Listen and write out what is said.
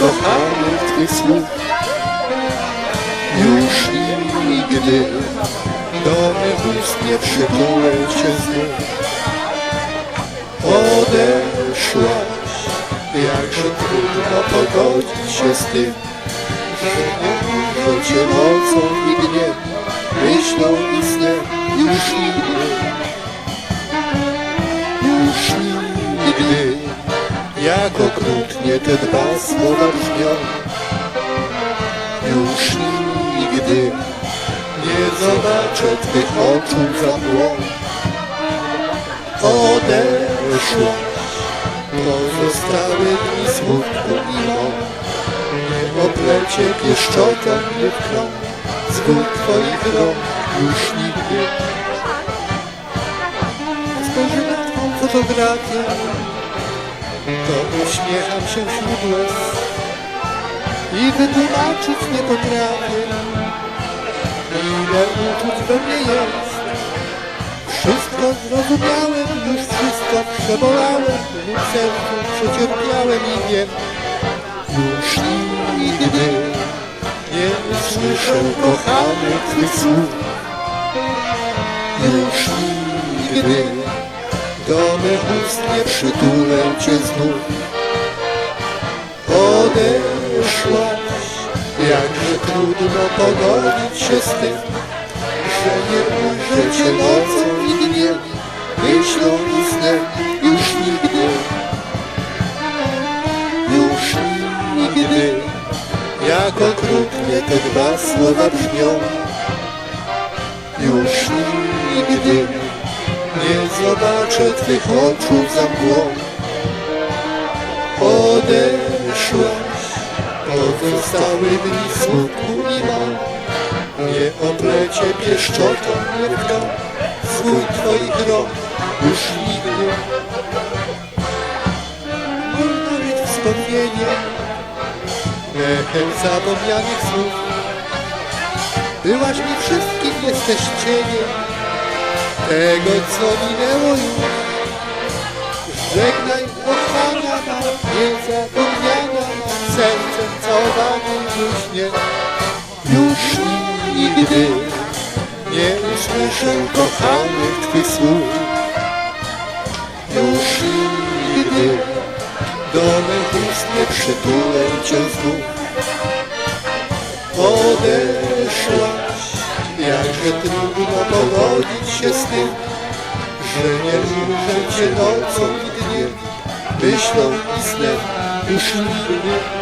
twych słów Już nigdy. Do mych ust nie przytulę cię znów. Odeszłaś, jakże trudno pogodzić się z tym Że nie muszę cię nocą i dniem Myślą i snem. Już nigdy. Już nigdy Jak okrutnie te dwa słowa brzmią. Już nigdy Nie zobaczę twych oczu za mgłą. Odeszłaś Pozostały dni smutku Nie oplecie pieszczotą nie wkrą Z gór twoich rąk. Już nigdy. Spojrzę na twą fotografię To uśmiecham się wśród łez I wytłumaczyć nie potrafię Ile uczuć we mnie jest wszystko zrozumiałem, już wszystko przebolałem, w sercu przecierpiałem i wiem, już nigdy nie usłyszę kochanych twych słów. Już nigdy do mych ust nie przytulę cię znów. Odeszłaś, jakże trudno pogodzić się z tym, że nie ujrzę cię nocą i dniem, myślą i snem, już nigdy, już nigdy, jak okrutnie te dwa słowa brzmią, już nigdy zobaczę twych oczu za mgłą. Odeszłaś, pozostały dni smutku i mam, nie oplecie pieszczotą wdą Swój twoich rąk już nigdy. Można być wspomnieniem Echem zapomnianych słów. Byłaś mi wszystkim, jesteś cieniem Tego co minęło już Żegnaj kochania ma Niezapomniana ma Sercem całowanym już nie Już nigdy nie usłyszę kochanych Twych słów. Już nigdy do mych ust nie przytulę Cię znów. Odeszłaś, jakże trudno pogodzić się z tym, że nie ruszę Cię nocą i dniem, myślą i snem już nigdy